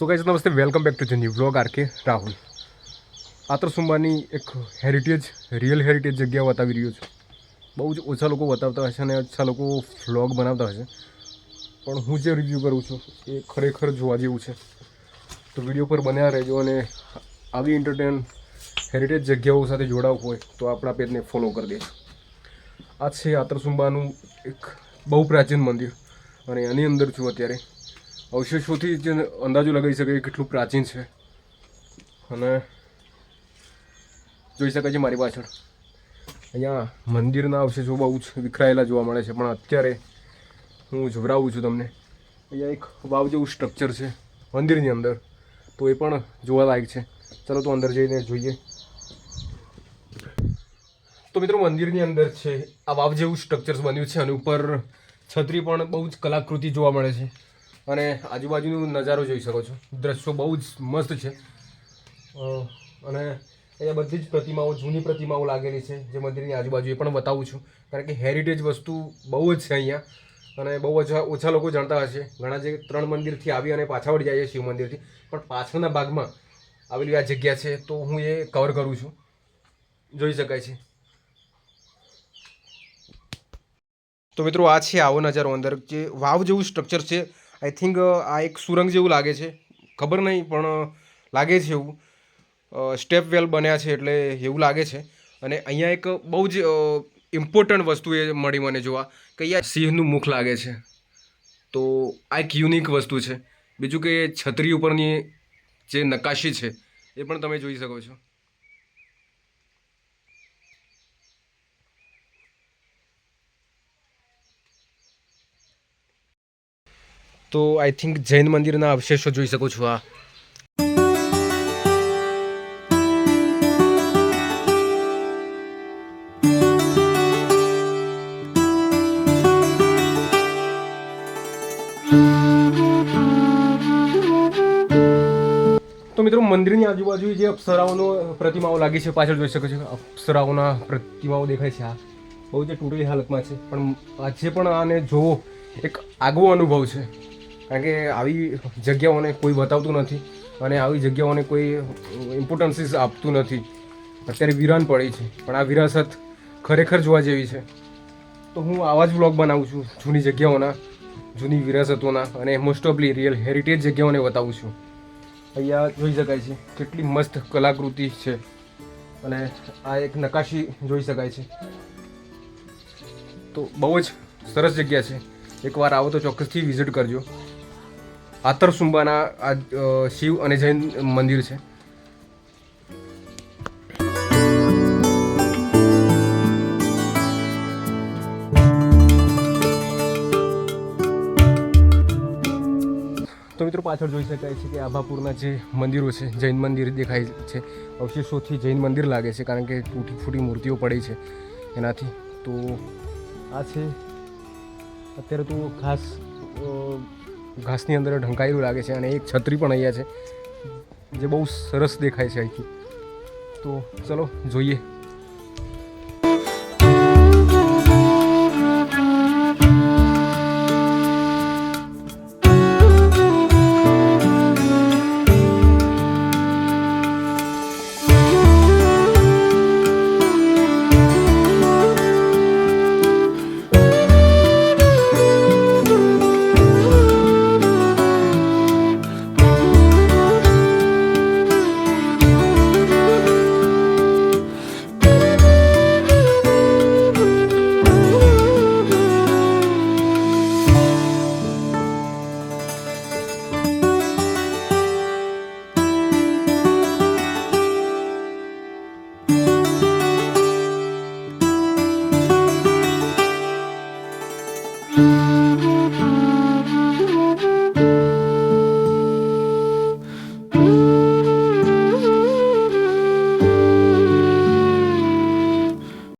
સો guys નમસ્તે welcome back to the new vlog RK Rahul આતરસુંબાની એક heritage real heritage જગ્યા બતાવી રહ્યો છું. બહુ જ ઓછા લોકો બતાવતા હશે અને ઓછા લોકો વ્લોગ બનાવતા હશે. પણ હું જે રિવ્યૂ કરું છું, એ ખરેખર જોવા જેવું છે. તો વીડિયો પર બન્યા રહેજો અને આવી એન્ટરટેન હેરિટેજ જગ્યાઓ સાથે જોડાવું હોય, તો આપણા પેજને ફોલો કરી દેજો. આ છે આતરસુંબાનું એક બહુ પ્રાચીન મંદિર. અને એની અંદર છું અત્યારે. અવશેષોથી જ અંદાજો લગાવી શકે કે કેટલું પ્રાચીન છે. અને જોઈ શકાય છે મારી પાછળ. અહીંયા મંદિરના અવશેષો બહુ જ વિખરાયેલા જોવા મળે છે, પણ અત્યારે હું જોવરાવું છું તમને. અહીંયા એક વાવ જેવું સ્ટ્રક્ચર છે મંદિરની અંદર, તો એ પણ જોવાલાયક છે. ચાલો તો અંદર જઈને જોઈએ. તો મિત્રો મંદિરની અંદર છે, આ વાવ જેવું સ્ટ્રક્ચર્સ બન્યું છે અને ઉપર છત્રી પણ બહુ જ કલાકૃતિ જોવા મળે છે. અને આજુબાજુનો નજારો જોઈ શકો છો. દ્રશ્યો બહુ જ મસ્ત છે. અને અહીંયા બધી જ પ્રતિમાઓ, જૂની પ્રતિમાઓ લાગેલી છે, જે મંદિરની આજુબાજુ એ પણ બતાવું છું. કારણ કે હેરિટેજ વસ્તુ બહુ જ છે અહીંયા. અને બહુ ઓછા ઓછા લોકો જાણતા હશે. ઘણા જે ત્રણ મંદિરથી આવી અને પાછા વળી જાય છે શિવ મંદિરથી. પણ પાછળના ભાગમાં આવેલી આ જગ્યા છે, તો હું એ કવર કરું છું. જોઈ શકાય છે. તો મિત્રો, આ છે આવો નજારો અંદર. જે વાવ જેવું સ્ટ્રક્ચર છે આઈ થિંક આ એક સુરંગ જેવું લાગે છે. ખબર નહીં, પણ લાગે છે એવું. સ્ટેપ વેલ બન્યા છે એટલે એવું લાગે છે. અને અહીંયા એક બહુ જ ઇમ્પોર્ટન્ટ વસ્તુ એ મળી મને જોવા, કે અહીંયા સિંહનું મુખ લાગે છે. તો આ એક યુનિક વસ્તુ છે. બીજું કે છત્રી ઉપરની જે નકાશી છે, એ પણ તમે જોઈ શકો છો. તો આઈ થિંક જૈન મંદિરના અવશેષો જોઈ શકો છો આ. તો મિત્રો, મંદિરની આજુબાજુ જે અપ્સરાઓનો પ્રતિમાઓ લાગી છે, પાછળ જોઈ શકો છો અપ્સરાઓના પ્રતિમાઓ દેખાય છે આ. બહુ જે તૂટેલી હાલતમાં છે. પણ આજે પણ આને જોવો, એક આગવો અનુભવ છે. કારણ કે આવી જગ્યાઓને કોઈ બતાવતું નથી અને આવી જગ્યાઓને કોઈ ઇમ્પોર્ટન્સીસ આપતું નથી. અત્યારે વિરાન પડી છે. પણ આ વિરાસત ખરેખર જોવા જેવી છે. તો હું આવા જ વ્લોગ બનાવું છું, જૂની જગ્યાઓના, જૂની વિરાસતોના અને મોસ્ટ ઓફલી રિયલ હેરિટેજ જગ્યાઓને બતાવું છું. અહીંયા જોઈ શકાય છે, કેટલી મસ્ત કલાકૃતિ છે. અને આ એક નકાશી જોઈ શકાય છે. તો બહુ જ સરસ જગ્યા છે. એકવાર આવો તો ચોક્કસથી વિઝિટ કરજો. આતરસુંબાના આ શિવ અને જૈન મંદિર છે. તો મિત્રો પાછળ જોઈ શકાય છે કે આભાપુરના જે મંદિરો છે જૈન મંદિર દેખાય છે. અવશેષોથી જૈન મંદિર લાગે છે કારણ કે તૂટી ફૂટી મૂર્તિઓ પડી છે એનાથી. તો આ છે અત્યારે તો અ, ઘાસની અંદર ઢંકાયેલું લાગે છે અને એક છત્રી પણ અહીંયા છે, જે બહુ સરસ દેખાય છે અહીંથી. તો ચલો, જોઈએ.